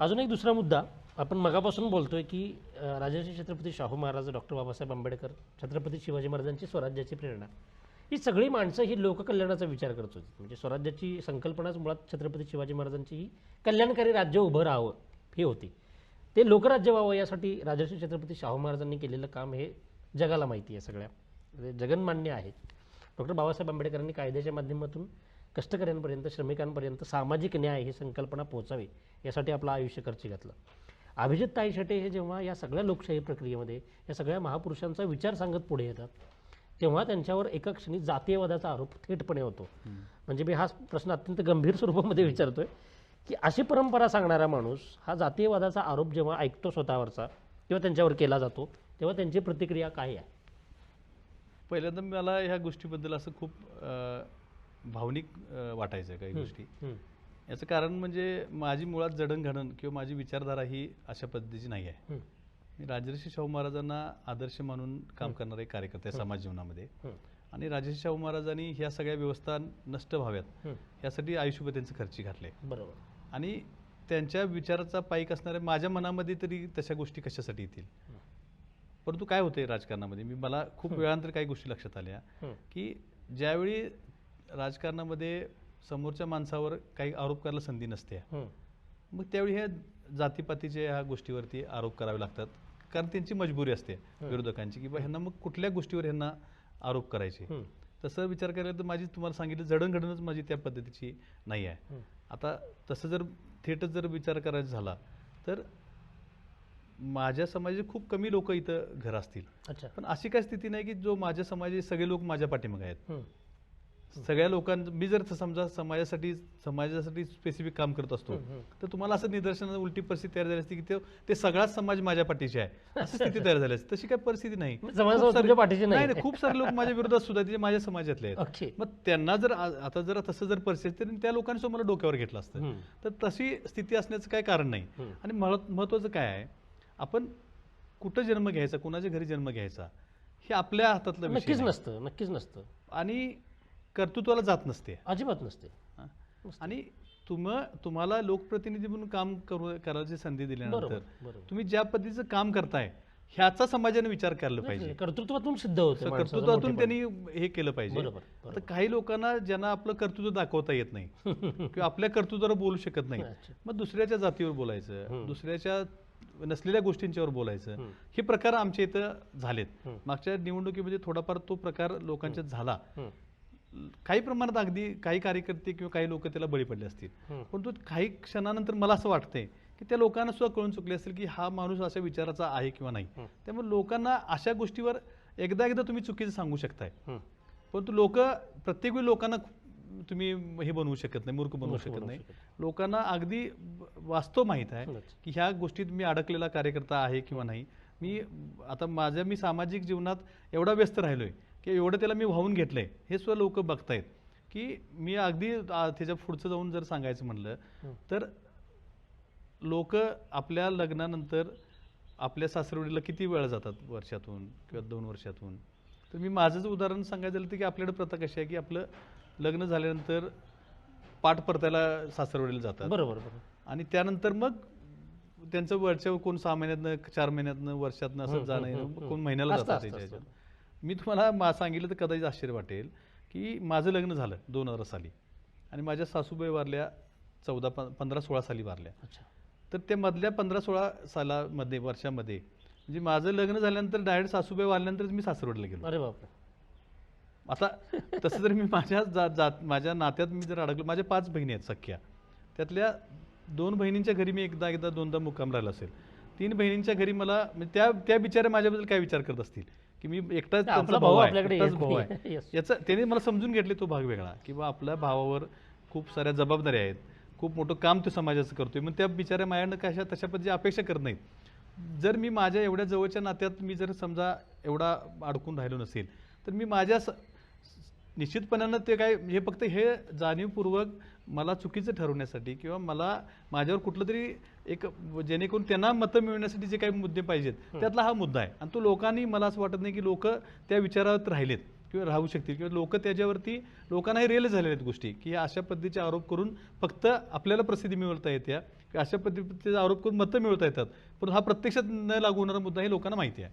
अजून एक दुसरा मुद्दा. आपण मगापासून बोलतोय की राजर्षी छत्रपती शाहू महाराज डॉक्टर बाबासाहेब आंबेडकर छत्रपती शिवाजी महाराजांची स्वराज्याची प्रेरणा. ही सगळी माणसं ही लोककल्याणाचा विचार करत होती. म्हणजे स्वराज्याची संकल्पनाच मुळात छत्रपती शिवाजी महाराजांची ही कल्याणकारी राज्य उभं राहावं ही होती. ते लोकराज्य व्हावं यासाठी राजर्षी छत्रपती शाहू महाराजांनी केलेलं काम हे जगाला माहिती आहे सगळ्या. म्हणजे जगनमान्य आहे. डॉक्टर बाबासाहेब आंबेडकरांनी कायद्याच्या माध्यमातून कष्टकऱ्यांपर्यंत श्रमिकांपर्यंत सामाजिक न्याय ही संकल्पना पोहोचावी यासाठी आपलं आयुष्य खर्ची घातलं. अभिजित ताई शेटे हे जेव्हा या सगळ्या लोकशाही प्रक्रियेमध्ये या सगळ्या महापुरुषांचा विचार सांगत पुढे येतात तेव्हा त्यांच्यावर एका क्षणी जातीयवादाचा आरोप थेटपणे होतो. म्हणजे मी हा प्रश्न अत्यंत गंभीर स्वरूपामध्ये विचारतोय की अशी परंपरा सांगणारा माणूस हा जातीयवादाचा आरोप जेव्हा ऐकतो स्वतःवरचा किंवा त्यांच्यावर केला जातो तेव्हा त्यांची प्रतिक्रिया काय आहे? पहिल्यांदा मला ह्या गोष्टीबद्दल असं खूप भावनिक वाटायचं काही गोष्टी. याचं कारण म्हणजे माझी मुळात जडणघडण किंवा माझी विचारधारा ही अशा पद्धतीची नाही आहे. मी राजर्षी शाहू महाराजांना आदर्श मानून काम करणारे कार्यकर्ते समाज जीवनामध्ये. आणि राजर्षी शाहू महाराजांनी ह्या सगळ्या व्यवस्था नष्ट व्हाव्यात. यासाठी आयुष्यभर त्यांचे खर्ची घातले. बरोबर. आणि त्यांच्या विचाराचा पाईक असणाऱ्या माझ्या मनामध्ये तरी तशा गोष्टी कशासाठी येतील? परंतु काय होतंय राजकारणामध्ये? मी मला खूप वेळानंतर काही गोष्टी लक्षात आल्या. की ज्यावेळी राजकारणामध्ये समोरच्या माणसावर काही आरोप करायला संधी नसते. मग त्यावेळी ह्या जातीपातीच्या ह्या गोष्टीवरती आरोप करावे लागतात. कारण त्यांची मजबुरी असते विरोधकांची की ह्यांना मग कुठल्या गोष्टीवर ह्यांना आरोप करायचे. तसं विचार करायला तर माझी तुम्हाला सांगितलं जडणघडणच माझी त्या पद्धतीची नाही आहे. आता तसं जर थेटच जर विचार करायचा झाला तर माझ्या समाजाचे खूप कमी लोक इथं घर असतील. पण अशी काय स्थिती नाही की जो माझ्या समाजाचे सगळे लोक माझ्या पाठीमागे आहेत. सगळ्या लोकां मी जर समजा समाजासाठी समाजासाठी स्पेसिफिक काम करत असतो. तर तुम्हाला असं निदर्शनात उलटी परिस्थिती तयार झाली असती की ते- ते सगळाच समाज माझ्या पाठीशी आहे अशी स्थिती तयार झाली असती तशी काही परिस्थिती नाही समाज खूप सारे- तुमच्या पाठीशी नाही. नाही खूप सारे लोक माझ्या विरोधात सुद्धा जे माझ्या समाजातले आहेत मग त्यांना जर आता जर तसं जर परिस्थिती तर त्या लोकांनी मला डोक्यावर घेतलं असतं. तर तशी स्थिती असण्याचं काय कारण नाही. आणि महत्- महत्वाचं काय आहे आपण कुठं जन्म घ्यायचा कुणाच्या घरी जन्म घ्यायचा हे आपल्या हातातलं नक्कीच. नसतं नक्कीच नसतं आणि कर्तृत्वाला जात नसते अजिबात नसते. आणि तुम तुम्हाला लोकप्रतिनिधी म्हणून काम करू करायची संधी दिल्यानंतर तुम्ही ज्या पद्धतीचं काम करताय ह्याचा समाजाने विचार करायला पाहिजे कर्तृत्वातून सिद्ध होतं तर कर्तृत्वातून. त्यांनी हे केलं पाहिजे बरोबर काही लोकांना ज्यांना आपलं कर्तृत्व दाखवता येत नाही किंवा आपल्या कर्तृत्वावर बोलू शकत नाही. मग दुसऱ्याच्या जातीवर बोलायचं. दुसऱ्याच्या नसलेल्या गोष्टींच्यावर बोलायचं. हे प्रकार आमच्या इथं झालेत. मागच्या निवडणुकीमध्ये थोडाफार तो प्रकार लोकांच्यात झाला. काही प्रमाणात अगदी काही कार्यकर्ते किंवा काही लोक त्याला बळी पडले असतील. परंतु काही क्षणानंतर मला असं वाटतंय की त्या लोकांना सुद्धा कळून चुकले असेल की हा माणूस अशा विचाराचा आहे किंवा नाही. त्यामुळे लोकांना अशा गोष्टीवर एकदा एकदा तुम्ही चुकीचं सांगू शकताय. परंतु लोक प्रत्येक वेळी लोकांना तुम्ही हे बनवू शकत नाही मूर्ख बनवू शकत नाही लोकांना अगदी वास्तव माहीत आहे. की ह्या गोष्टीत मी अडकलेला कार्यकर्ता आहे किंवा नाही मी आता माझ्या मी सामाजिक जीवनात एवढा व्यस्त राहिलोय की एवढं त्याला मी वाहून घेतलंय हे सुद्धा लोक बघतायत की मी अगदी त्याच्या पुढचं जाऊन जर सांगायचं म्हणलं. तर लोक आपल्या लग्नानंतर आपल्या सासरवडीला किती वेळा जातात वर्षातून किंवा दोन वर्षातून तर मी माझंच उदाहरण सांगायचं झालं तर की आपल्याकडे प्रथा कशी आहे की आपलं लग्न झाल्यानंतर पाठ परतायला सासरवडीला जातात बरोबर बरोबर आणि त्यानंतर मग त्यांचं वरच्या कोण सहा महिन्यातनं चार महिन्यातनं वर्षातनं असं जाणं. कोण महिन्याला जातात त्याच्या. मी तुम्हाला मा सांगितलं तर कदाचित आश्चर्य वाटेल की माझं लग्न झालं दोन हजार साली. आणि माझ्या सासूबाई वारल्या चौदा प- पंधरा सोळा साली वारल्या. अच्छा. तर त्या मधल्या पंधरा सोळा सालामध्ये वर्षामध्ये म्हणजे माझं लग्न झाल्यानंतर डायरेक्ट सासूबाई वारल्यानंतरच मी सासरवडला गेलो. अरे बापरे. आता तसं जर मी माझ्या जात जात माझ्या नात्यात मी जर अडकलो माझ्या पाच बहिणी आहेत सख्या. त्यातल्या दोन बहिणींच्या घरी मी एकदा एकदा दोनदा मुक्काम राहिला असेल. तीन बहिणींच्या घरी मला म्हणजे त्या त्या बिचाऱ्या माझ्याबद्दल काय विचार करत असतील? की मी एकटाच आपला त्यांचा भाऊ आहे आपल्याकडे एकटाच भाऊ. आहे. याचं त्याने मला समजून घेतले तो भाग वेगळा की बा आपल्या भावावर खूप साऱ्या जबाबदाऱ्या आहेत खूप मोठं काम तो समाजाचं करतोय मग त्या बिचाऱ्या माझ्याकडनं कशा तशा पद्धतीची अपेक्षा करत नाहीत जर मी माझ्या एवढ्या जवळच्या नात्यात मी जर समजा एवढा अडकून राहिलो नसेल तर मी माझ्या निश्चितपणानं ते काय हे फक्त हे जाणीवपूर्वक मला चुकीचं ठरवण्यासाठी किंवा मला माझ्यावर कुठलं तरी एक जेणेकरून त्यांना मतं मिळवण्यासाठी जे काही मुद्दे पाहिजेत त्यातला हा मुद्दा आहे. आणि तो लोकांनी मला असं वाटत नाही की लोक त्या विचारात राहिलेत किंवा राहू शकतील किंवा लोक त्याच्यावरती लोकांनाही रेल झालेल्या आहेत गोष्टी की अशा पद्धतीचे आरोप करून फक्त आपल्याला प्रसिद्धी मिळवता येते अशा पद्धतीचे आरोप करून मतं मिळवता येतात. पण हा प्रत्यक्षात न लागू होणारा मुद्दा हे लोकांना माहिती आहे.